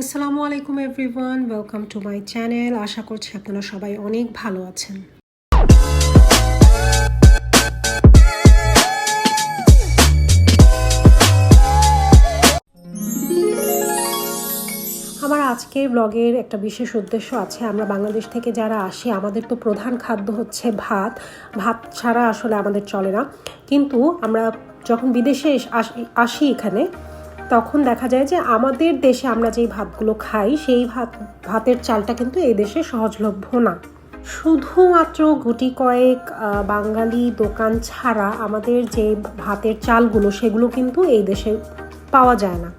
আসসালামু আলাইকুম everyone, welcome to my channel. আশা করছি আপনারা সবাই অনেক ভালো আছেন। আমার আজকের ব্লগের একটা বিশেষ উদ্দেশ্য আছে, আমরা বাংলাদেশ থেকে যারা আসি, আমাদের তো প্রধান খাদ্য হচ্ছে ভাত। ভাত ছাড়া আসলে আমাদের চলে না। কিন্তু আমরা যখন বিদেশে আসি এখানে তখন দেখা যায় যে আমাদের দেশে আমরা যেই ভাতগুলো খাই, সেই ভাত, ভাতের চালটা কিন্তু এই দেশে সহজলভ্য না। শুধুমাত্র গুটি কয়েক বাঙালি দোকান ছাড়া আমাদের যে ভাতের চালগুলো, সেগুলো কিন্তু এই দেশে পাওয়া যায় না।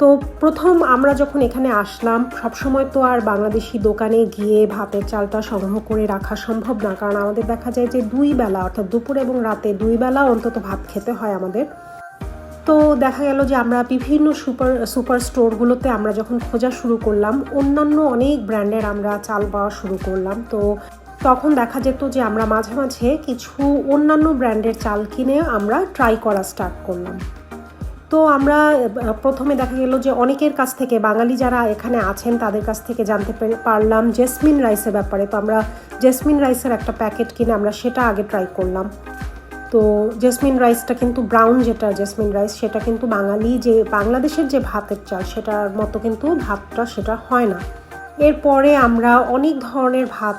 তো প্রথম আমরা যখন এখানে আসলাম, সবসময় তো আর বাংলাদেশি দোকানে গিয়ে ভাতের চালটা সংগ্রহ করে রাখা সম্ভব না। কারণ আমাদের দেখা যায় যে দুই বেলা, অর্থাৎ দুপুর এবং রাতে দুই বেলা অন্তত ভাত খেতে হয় আমাদের। তো দেখা গেল যে আমরা বিভিন্ন সুপার সুপার স্টোরগুলোতে আমরা যখন খোঁজা শুরু করলাম, অন্যান্য অনেক ব্র্যান্ডের আমরা চাল পাওয়া শুরু করলাম। তো তখন দেখা যেত যে আমরা মাঝে মাঝে কিছু অন্যান্য ব্র্যান্ডের চাল কিনে আমরা ট্রাই করা স্টার্ট করলাম। তো আমরা, প্রথমে দেখা গেল যে অনেকের কাছ থেকে, বাঙালি যারা এখানে আছেন তাদের কাছ থেকে জানতে পেরে- পারলাম জেসমিন রাইসের ব্যাপারে। তো আমরা জেসমিন রাইসের একটা প্যাকেট কিনে আমরা সেটা আগে ট্রাই করলাম। তো জেসমিন রাইসটা কিন্তু ব্রাউন যেটা জেসমিন রাইস সেটা কিন্তু বাঙালি যে, বাংলাদেশের যে ভাতের চাল, সেটার মতো কিন্তু ভাতটা সেটা হয় না। এরপরে আমরা অনেক ধরনের ভাত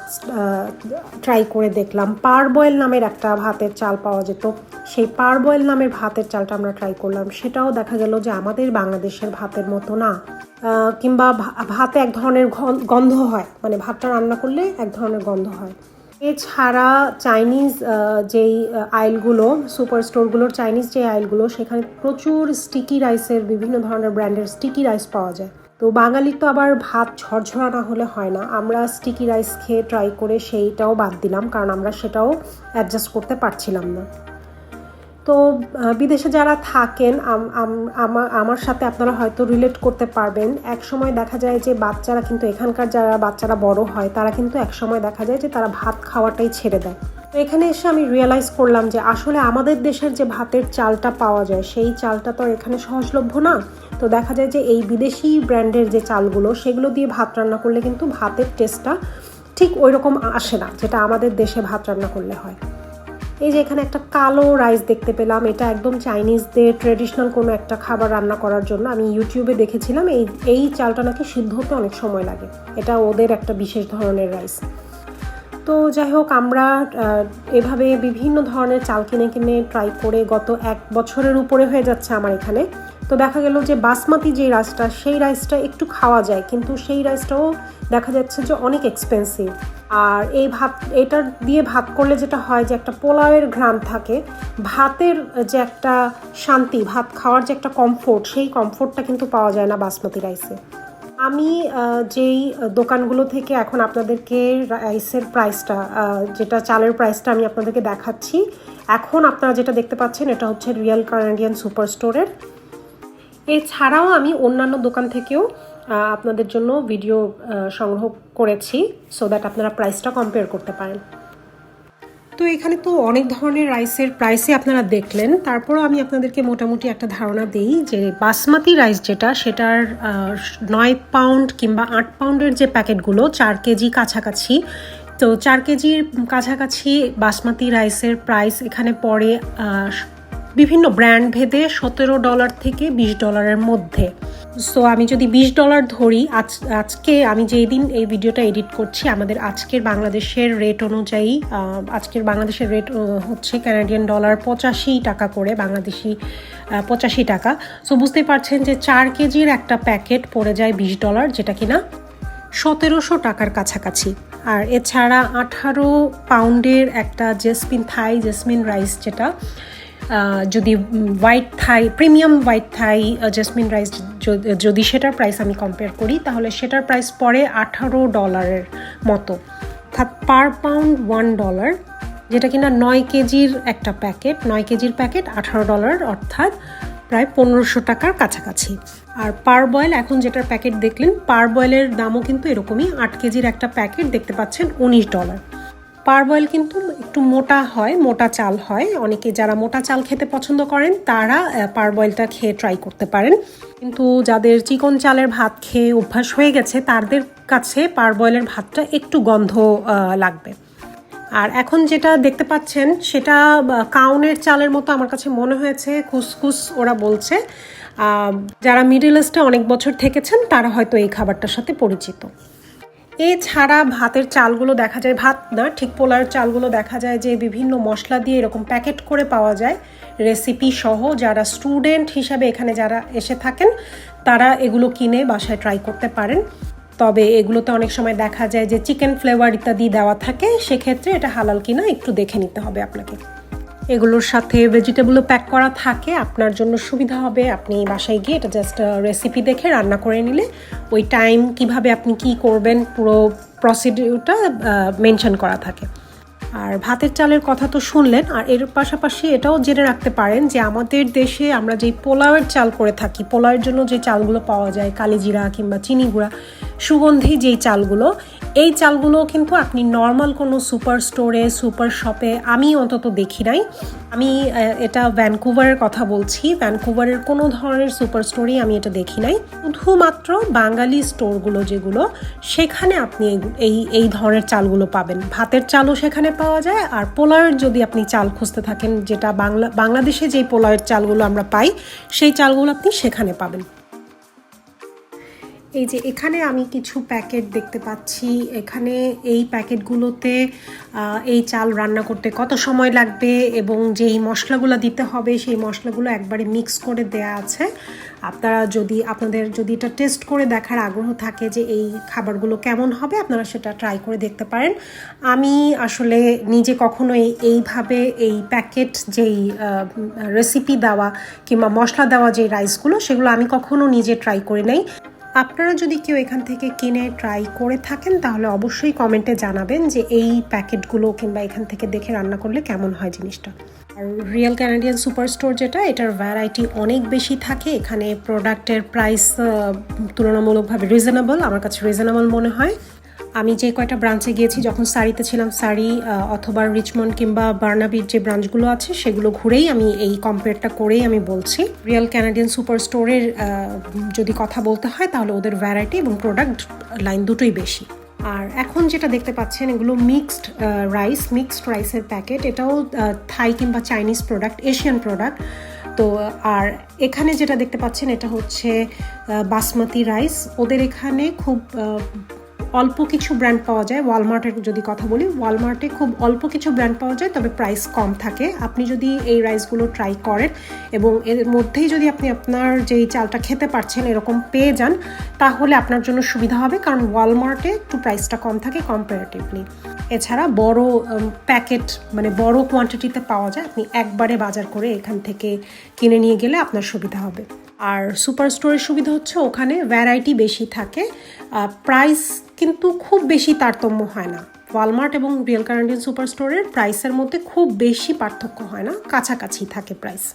ট্রাই করে দেখলাম। পার বয়েল নামের একটা ভাতের চাল পাওয়া যেত। সেই পার বয়েল নামের ভাতের চালটা আমরা ট্রাই করলাম। সেটাও দেখা গেল যে আমাদের বাংলাদেশের ভাতের মতো না। কিংবা ভাতে এক ধরনের গন্ধ হয়। মানে ভাতটা রান্না করলে এক ধরনের গন্ধ হয়। এছাড়া চাইনিজ যেই আইলগুলো সুপার স্টোরগুলোর চাইনিজ যে আইলগুলো, সেখানে প্রচুর স্টিকি রাইসের বিভিন্ন ধরনের ব্র্যান্ডের স্টিকি রাইস পাওয়া যায়। তো বাঙালির তো আবার ভাত ঝরঝরা না হলে হয় না। আমরা স্টিকি রাইস খেয়ে ট্রাই করে সেইটাও বাদ দিলাম, কারণ আমরা সেটাও অ্যাডজাস্ট করতে পারছিলাম না। তো বিদেশে যারা থাকেন, আম- আম- আমার সাথে আপনারা হয়তো রিলেট করতে পারবেন। এক সময় দেখা যায় যে, বাচ্চারা কিন্তু এখানকার যারা বাচ্চারা বড় হয়, তারা কিন্তু এক সময় দেখা যায় যে, তারা ভাত খাওয়াটাই ছেড়ে দেয়। তো এখানে এসে আমি রিয়েলাইজ করলাম যে, আসলে আমাদের দেশের যে ভাতের চালটা পাওয়া যায়, সেই চালটা তো এখানে সহজলভ্য না। তো দেখা যায় যে, এই বিদেশি ব্র্যান্ডের যে চালগুলো, সেগুলো দিয়ে ভাত রান্না করলে কিন্তু ভাতের টেস্টটা ঠিক ওই রকম আসে না, যেটা আমাদের দেশে ভাত রান্না করলে হয়। এই যে এখানে একটা কালো রাইস দেখতে পেলাম, এটা একদম চাইনিজদের ট্রেডিশনাল কোনো একটা খাবার রান্না করার জন্য। আমি ইউটিউবে দেখেছিলাম, এই এই চালটা নাকি সিদ্ধ হতে অনেক সময় লাগে। এটা ওদের একটা বিশেষ ধরনের রাইস তো যাই হোক, আমরা এভাবে বিভিন্ন ধরনের চাল কিনে কিনে ট্রাই করে গত এক বছরের উপরে হয়ে যাচ্ছে আমার এখানে। তো দেখা গেল যে বাসমতি যে রাইসটা সেই রাইসটা একটু খাওয়া যায়, কিন্তু সেই রাইসটাও দেখা যাচ্ছে যে অনেক এক্সপেন্সিভ আর এই ভাত এটা দিয়ে ভাত করলে যেটা হয় যে একটা পোলাওয়ের ঘ্রাণ থাকে, ভাতের যে একটা শান্তি, ভাত খাওয়ার যে একটা কমফোর্ট সেই কমফোর্টটা কিন্তু পাওয়া যায় না বাসমতি রাইসে আমি যেই দোকানগুলো থেকে এখন আপনাদেরকে রাইসের প্রাইসটা যেটা চালের প্রাইসটা আমি আপনাদেরকে দেখাচ্ছি, এখন আপনারা যেটা দেখতে পাচ্ছেন এটা হচ্ছে রিয়েল কানাডিয়ান সুপার স্টোরের এছাড়াও আমি অন্যান্য দোকান থেকেও আপনাদের জন্য ভিডিও সংগ্রহ করেছি সো দ্যাট আপনারা প্রাইসটা কম্পেয়ার করতে পারেন। তো এখানে তো অনেক ধরনের রাইসের প্রাইসই আপনারা দেখলেন। তারপরও আমি আপনাদেরকে মোটামুটি একটা ধারণা দিই যে বাসমতি রাইস যেটা, সেটার নয় পাউন্ড কিংবা আট পাউন্ডের যে প্যাকেটগুলো, চার কেজি কাছাকাছি। তো চার কেজির কাছাকাছি বাসমতি রাইসের প্রাইস এখানে পড়ে বিভিন্ন ব্র্যান্ড ভেদে সতেরো ডলার থেকে বিশ ডলারের মধ্যে। সো আমি যদি বিশ ডলার ধরি, আজ, আজকে আমি যেই দিন এই ভিডিওটা এডিট করছি, আমাদের আজকের বাংলাদেশের রেট অনুযায়ী আজকের বাংলাদেশের রেট হচ্ছে ক্যানাডিয়ান ডলার পঁচাশি টাকা করে, বাংলাদেশি পঁচাশি টাকা। সো বুঝতে পারছেন যে চার কেজির একটা প্যাকেট পড়ে যায় বিশ ডলার যেটা কিনা সতেরোশো টাকার কাছাকাছি। আর এছাড়া আঠারো পাউন্ডের একটা জেসমিন থাই জেসমিন রাইস যেটা যদি white Thai premium white Thai jasmine rice যদি সেটার প্রাইস আমি কম্পেয়ার করি, তাহলে সেটার প্রাইস পড়ে আঠারো ডলারের মতো। অর্থাৎ পার পাউন্ড ওয়ান ডলার যেটা কিনা নয় কেজির একটা প্যাকেট নয় কেজির প্যাকেট আঠারো ডলার অর্থাৎ প্রায় পনেরোশো টাকার কাছাকাছি। আর পার বয়েল এখন যেটার প্যাকেট দেখলেন পার বয়েলের দামও কিন্তু এরকমই, আট কেজির একটা প্যাকেট দেখতে পাচ্ছেন উনিশ ডলার পারবয়েল কিন্তু একটু মোটা হয়, মোটা চাল হয়। অনেকে যারা মোটা চাল খেতে পছন্দ করেন, তারা পারবয়েলটা খেয়ে ট্রাই করতে পারেন। কিন্তু যাদের চিকন চালের ভাত খেয়ে অভ্যাস হয়ে গেছে, তাদের কাছে পারবয়েলের ভাতটা একটু গন্ধ লাগবে। আর এখন যেটা দেখতে পাচ্ছেন, সেটা কাউনের চালের মতো আমার কাছে মনে হয়েছে, খুসখুস ওরা বলছে। যারা মিডল ইস্টে অনেক বছর থেকেছেন, তারা হয়তো এই খাবারটার সাথে পরিচিত। এছাড়া ভাতের চালগুলো দেখা যায়, ভাত না, ঠিক পোলার চালগুলো দেখা যায় যে বিভিন্ন মশলা দিয়ে এরকম প্যাকেট করে পাওয়া যায়। রেসিপি সহ যারা স্টুডেন্ট হিসাবে এখানে যারা এসে থাকেন, তারা এগুলো কিনে বাসায় ট্রাই করতে পারেন। তবে এগুলোতে অনেক সময় দেখা যায় যে চিকেন ফ্লেভার ইত্যাদি দেওয়া থাকে, সেক্ষেত্রে এটা হালাল কিনা একটু দেখে নিতে হবে আপনাকে। এগুলোর সাথে ভেজিটেবলও প্যাক করা থাকে, আপনার জন্য সুবিধা হবে। আপনি বাসায় গিয়ে এটা জাস্ট রেসিপি দেখে রান্না করে নিলে ওই টাইম কীভাবে আপনি কি করবেন, পুরো প্রসিডিউরটা মেনশন করা থাকে। আর ভাতের চালের কথা তো শুনলেন, আর এর পাশাপাশি এটাও জেনে রাখতে পারেন যে আমাদের দেশে আমরা যেই পোলাওয়ের চাল করে থাকি, পোলাওয়ের জন্য যে চালগুলো পাওয়া যায়, কালিজিরা কিংবা চিনি গুঁড়া সুগন্ধি যেই চালগুলো এই চালগুলো কিন্তু আপনি নর্মাল কোনো সুপার স্টোরে সুপার শপে আমি অন্তত দেখি নাই। আমি এটা ভ্যানকুভারের কথা বলছি। ভ্যানকুভারের কোনো ধরনের সুপার স্টোরেই আমি এটা দেখি নাই। শুধুমাত্র বাঙালি স্টোরগুলো যেগুলো, সেখানে আপনি এই- এই ধরনের চালগুলো পাবেন। ভাতের চালও সেখানে পাওয়া যায়, আর পোলাওয়ের যদি আপনি চাল খুঁজতে থাকেন, যেটা বাংলা, বাংলাদেশে যেই পোলাওয়ের চালগুলো আমরা পাই, সেই চালগুলো আপনি সেখানে পাবেন। এই যে এখানে আমি কিছু প্যাকেট দেখতে পাচ্ছি। এখানে এই প্যাকেটগুলোতে এই চাল রান্না করতে কত সময় লাগবে এবং যেই মশলাগুলো দিতে হবে, সেই মশলাগুলো একবারে মিক্স করে দেয়া আছে। আপনারা যদি, আপনাদের যদি এটা টেস্ট করে দেখার আগ্রহ থাকে যে এই খাবারগুলো কেমন হবে, আপনারা সেটা ট্রাই করে দেখতে পারেন। আমি আসলে নিজে কখনো এই- এইভাবে এই প্যাকেট যেই রেসিপি দেওয়া কিংবা মশলা দেওয়া যে রাইসগুলো সেগুলো আমি কখনো নিজে ট্রাই করি নাই। আপনারা যদি কেউ এখান থেকে কিনে ট্রাই করে থাকেন, তাহলে অবশ্যই কমেন্টে জানাবেন যে এই প্যাকেটগুলো কিংবা এখান থেকে দেখে রান্না করলে কেমন হয় জিনিসটা। আর রিয়েল ক্যানাডিয়ান সুপার স্টোর যেটা, এটার ভ্যারাইটি অনেক বেশি থাকে। এখানে প্রোডাক্টের প্রাইস তুলনামূলকভাবে রিজনেবল আমার কাছে রিজনেবল মনে হয়। আমি যে কয়টা ব্রাঞ্চে গিয়েছি যখন সারিতে ছিলাম আহ, অথবা রিচমন্ড কিংবা বার্নাবির যে ব্রাঞ্চগুলো আছে সেগুলো ঘুরেই আমি এই কম্পেয়ারটা করেই আমি বলছি। রিয়েল ক্যানাডিয়ান সুপার স্টোরের যদি কথা বলতে হয় তাহলে ওদের ভ্যারাইটি এবং প্রোডাক্ট লাইন দুটোই বেশি। আর এখন যেটা দেখতে পাচ্ছেন এগুলো মিক্সড রাইস মিক্সড রাইসের প্যাকেট এটাও থাই কিংবা চাইনিজ প্রোডাক্ট এশিয়ান প্রোডাক্ট তো আর এখানে যেটা দেখতে পাচ্ছেন এটা হচ্ছে বাসমতি রাইস ওদের এখানে খুব অল্প কিছু ব্র্যান্ড পাওয়া যায়। ওয়ালমার্টের যদি কথা বলি ওয়ালমার্টে খুব অল্প কিছু ব্র্যান্ড পাওয়া যায়, তবে প্রাইস কম থাকে। আপনি যদি এই রাইসগুলো ট্রাই করেন এবং এর মধ্যেই যদি আপনি আপনার যেই চালটা খেতে পারছেন, এরকম পেয়ে যান, তাহলে আপনার জন্য সুবিধা হবে, কারণ ওয়ালমার্টে একটু প্রাইসটা কম থাকে কম্পারেটিভলি এছাড়া বড় প্যাকেট মানে বড় কোয়ান্টিটিতে পাওয়া যায়। আপনি একবারে বাজার করে এখান থেকে কিনে নিয়ে গেলে আপনার সুবিধা হবে। আর সুপার স্টোরের সুবিধা হচ্ছে ওখানে ভ্যারাইটি বেশি থাকে। প্রাইস কিন্তু খুব বেশি তারতম্য হয় না। ওয়ালমার্ট এবং রিয়েল কারেন্টিন সুপার স্টোরের প্রাইসের মধ্যে খুব বেশি পার্থক্য হয় না, কাছাকাছি থাকে প্রাইস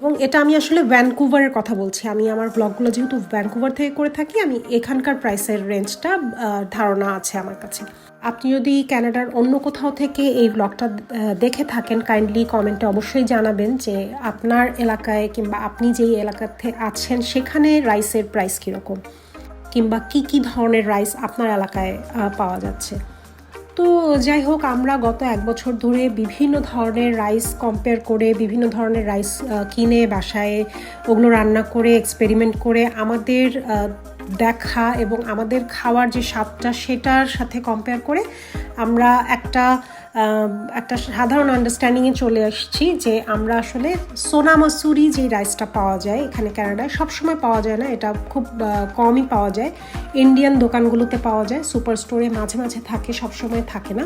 এবং এটা আমি আসলে ভ্যানকুভারের কথা বলছি। আমি আমার ব্লগগুলো যেহেতু ভ্যানকুভার থেকে করে থাকি, আমি এখানকার প্রাইসের রেঞ্জটা ধারণা আছে আমার কাছে। আপনি যদি ক্যানাডার অন্য কোথাও থেকে এই ব্লগটা দেখে থাকেন কাইন্ডলি কমেন্টে অবশ্যই জানাবেন যে আপনার এলাকায় কিংবা আপনি যেই এলাকাতে আছেন, সেখানে রাইসের প্রাইস কীরকম? কিংবা কি কি ধরনের রাইস আপনার এলাকায় পাওয়া যাচ্ছে? তো যাই হোক, আমরা গত এক বছর ধরে বিভিন্ন ধরনের রাইস কম্পেয়ার করে, বিভিন্ন ধরনের রাইস কিনে বাসায় ওগুলো রান্না করে এক্সপেরিমেন্ট করে আমাদের দেখা এবং আমাদের খাওয়ার যে স্বাদটা সেটার সাথে কম্পেয়ার করে আমরা একটা একটা সাধারণ আন্ডারস্ট্যান্ডিংয়ে চলে আসছি যে আমরা আসলে সোনা মাসুরি যে রাইসটা পাওয়া যায় এখানে ক্যানাডায় সবসময় পাওয়া যায় না, এটা খুব কমই পাওয়া যায়। ইন্ডিয়ান দোকানগুলোতে পাওয়া যায় সুপার স্টোরে মাঝে মাঝে থাকে, সবসময় থাকে না।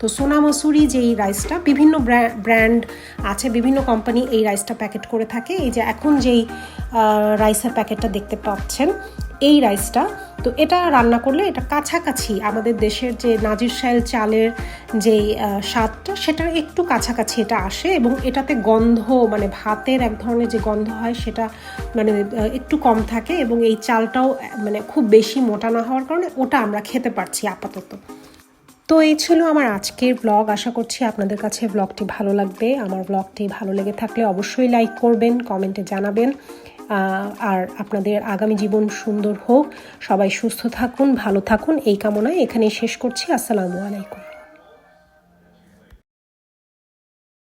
তো সোনা মাসুরি যেই রাইসটা বিভিন্ন ব্র্যান্ড আছে বিভিন্ন কোম্পানি এই রাইসটা প্যাকেট করে থাকে। এই যে এখন যেই রাইসের প্যাকেটটা দেখতে পাচ্ছেন এই রাইসটা তো এটা রান্না করলে এটা কাছাকাছি আমাদের দেশের যে নাজির শাইল চালের আহ, স্বাদটা সেটার একটু কাছাকাছি এটা আসে এবং এটাতে গন্ধ মানে ভাতের এক ধরনের যে গন্ধ হয় সেটা মানে একটু কম থাকে এবং এই চালটাও মানে খুব বেশি মোটা না হওয়ার কারণে ওটা আমরা খেতে পারছি আপাতত। তো এই ছিল আমার আজকের ব্লগ আশা করছি আপনাদের কাছে ব্লগটি ভালো লাগবে। আমার ব্লগটি ভালো লেগে থাকলে অবশ্যই লাইক করবেন কমেন্টে জানাবেন। আর আপনাদের আগামী জীবন সুন্দর হোক। সবাই সুস্থ থাকুন, ভালো থাকুন। এই কামনায় এখানেই শেষ করছি। আসসালামু আলাইকুম।